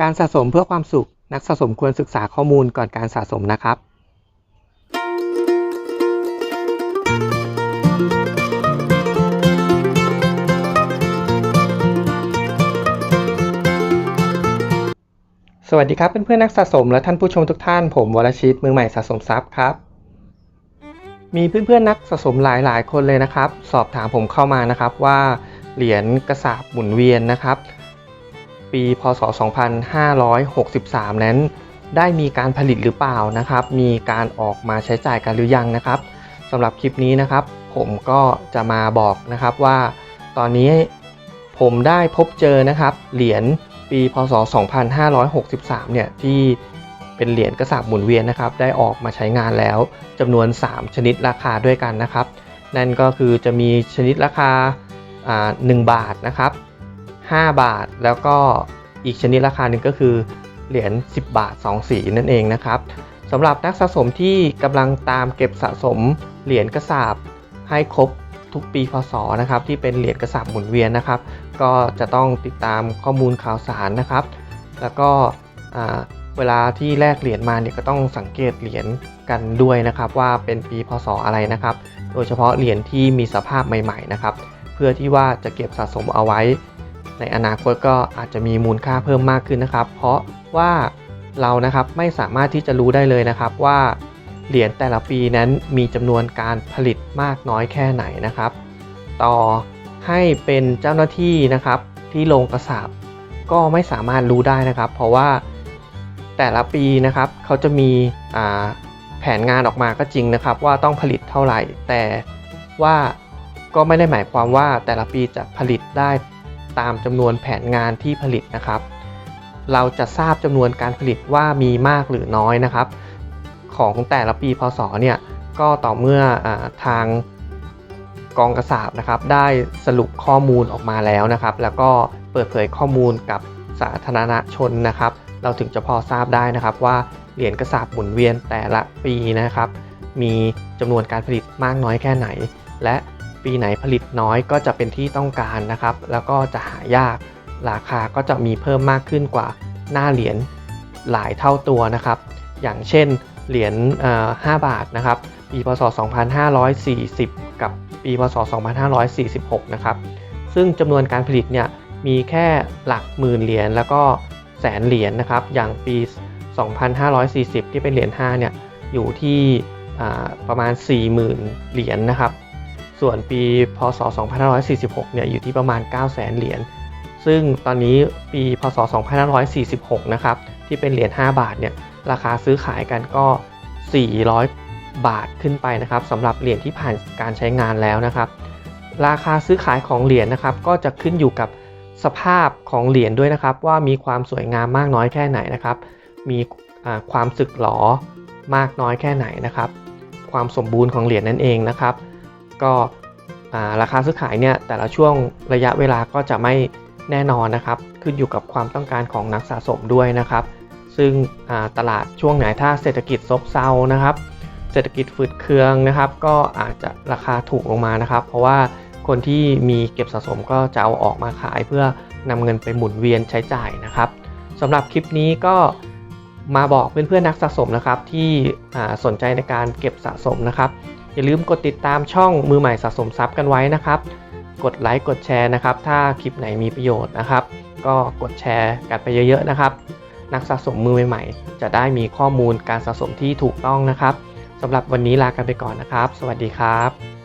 การสะสมเพื่อความสุข นักสะสมควรศึกษาข้อมูลก่อนการสะสมนะครับ สวัสดีครับเพื่อนๆนักสะสมและท่านผู้ชมทุกท่าน ผมวรชิตมือใหม่สะสมทรัพย์ครับ มีเพื่อนๆนักสะสมหลาย ๆ คนเลยนะครับ สอบถามผมเข้ามานะครับว่าเหรียญกระสาบหมุนเวียนนะครับ ปี พศ 2563 นั้น ได้มีการผลิตหรือเปล่านะครับ มีการออกมาใช้จ่ายกันหรือยังนะครับสำหรับคลิปนี้นะครับ ผมก็จะมาบอกนะครับว่า ตอนนี้ผมได้พบเจอนะครับ เหรียญปี พศ 2563 เนี่ยที่เป็นเหรียญกระสาบหมุนเวียนนะครับ ได้ออกมาใช้งานแล้วจำนวน 3 ชนิดราคาด้วยกันนะครับ นั่นก็คือจะมีชนิดราคาอ่า1บาทนะครับ 5 บาท แล้วก็อีกชนิดราคาหนึ่งก็คือเหรียญ10 บาท 2 สีนั่นเองนะครับสำหรับนักสะสมที่กำลังตามเก็บสะสมเหรียญกระสาบให้ครบทุกปีพศนะครับที่เป็นเหรียญกระสาบหมุนเวียนนะครับ ก็จะต้องติดตามข้อมูลข่าวสารนะครับ แล้วก็เวลาที่แลกเหรียญมาเนี่ยก็ต้องสังเกตเหรียญกันด้วยนะครับว่าเป็นปีพศอะไรนะครับ โดยเฉพาะเหรียญที่มีสภาพใหม่ๆนะครับ เพื่อที่ว่าจะเก็บสะสมเอาไว้ ในอนาคตก็อาจจะมีมูลค่าเพิ่มมากขึ้นนะครับ เพราะว่าเรานะครับไม่สามารถที่จะรู้ได้เลยนะครับว่าเหรียญแต่ละปีนั้นมีจำนวนการผลิตมากน้อยแค่ไหนนะครับ ต่อให้เป็นเจ้าหน้าที่นะครับที่ลงกระสาบก็ไม่สามารถรู้ได้นะครับ เพราะว่าแต่ละปีนะครับเขาจะมีแผนงานออกมาก็จริงนะครับ ว่าต้องผลิตเท่าไหร่ แต่ว่าก็ไม่ได้หมายความว่าแต่ละปีจะผลิตได้ ตามจำนวนแผนงานที่ผลิตนะครับ เราจะทราบจำนวนการผลิตว่ามีมากหรือน้อยนะครับ ของแต่ละปีพศเนี่ยก็ต่อเมื่ออทางกองกระสาบนะครับ ได้สรุปข้อมูลออกมาแล้วนะครับ แล้วก็เปิดเผยข้อมูลกับสาธารณชนนะครับ เราถึงจะพอทราบได้นะครับว่าเหรียญกระสาบหมุนเวียนแต่ละปีนะครับ มีจำนวนการผลิตมากน้อยแค่ไหน และ ปีไหนผลิตน้อยก็จะเป็นที่ต้องการนะครับ แล้วก็จะหายาก ราคาก็จะมีเพิ่มมากขึ้นกว่าหน้าเหรียญหลายเท่าตัวนะครับ อย่างเช่นเหรียญ5บาทนะครับ ปีพศ 2540 กับปีพศ 2546 นะครับ ซึ่งจำนวนการผลิตเนี่ยมีแค่หลักหมื่นเหรียญแล้วก็แสนเหรียญนะครับ อย่างปี 2540 ที่เป็นเหรียญ5เนี่ยอยู่ที่ประมาณ 40,000 เหรียญนะครับ ส่วนปีพศ 2546 เนี่ยอยู่ที่ประมาณ 900,000 เหรียญ ซึ่งตอนนี้ปีพศ 2546 นะครับ ที่เป็นเหรียญ 5 บาท เนี่ย ราคาซื้อขายกันก็ 400 บาทขึ้นไปนะครับสำหรับเหรียญที่ผ่านการใช้งานแล้วนะครับ ราคาซื้อขายของเหรียญนะครับ ก็จะขึ้นอยู่กับสภาพของเหรียญด้วยนะครับ ว่ามีความสวยงามมากน้อยแค่ไหนนะครับ มีความสึกหรอมากน้อยแค่ไหนนะครับ ความสมบูรณ์ของเหรียญนั่นเองนะครับ ก็ราคาซื้อขายเนี่ยแต่ละช่วงระยะเวลาก็จะไม่แน่นอนนะครับ ขึ้นอยู่กับความต้องการของนักสะสมด้วยนะครับ ซึ่งตลาดช่วงไหนถ้าเศรษฐกิจซบเซานะครับ เศรษฐกิจฝืดเคืองนะครับ ก็อาจจะราคาถูกลงมานะครับ เพราะว่าคนที่มีเก็บสะสมก็จะเอาออกมาขายเพื่อนำเงินไปหมุนเวียนใช้จ่ายนะครับสำหรับคลิปนี้ก็มาบอกเพื่อนๆนักสะสมนะครับที่สนใจในการเก็บสะสมนะครับ อย่าลืมกดติดตามช่องมือใหม่สะสมทรัพย์กันไว้นะครับ กดไลค์กดแชร์นะครับ ถ้าคลิปไหนมีประโยชน์นะครับ ก็กดแชร์กันไปเยอะๆนะครับ นักสะสมมือใหม่ๆ จะได้มีข้อมูลการสะสมที่ถูกต้องนะครับสำหรับวันนี้ลากันไปก่อนนะครับ สวัสดีครับ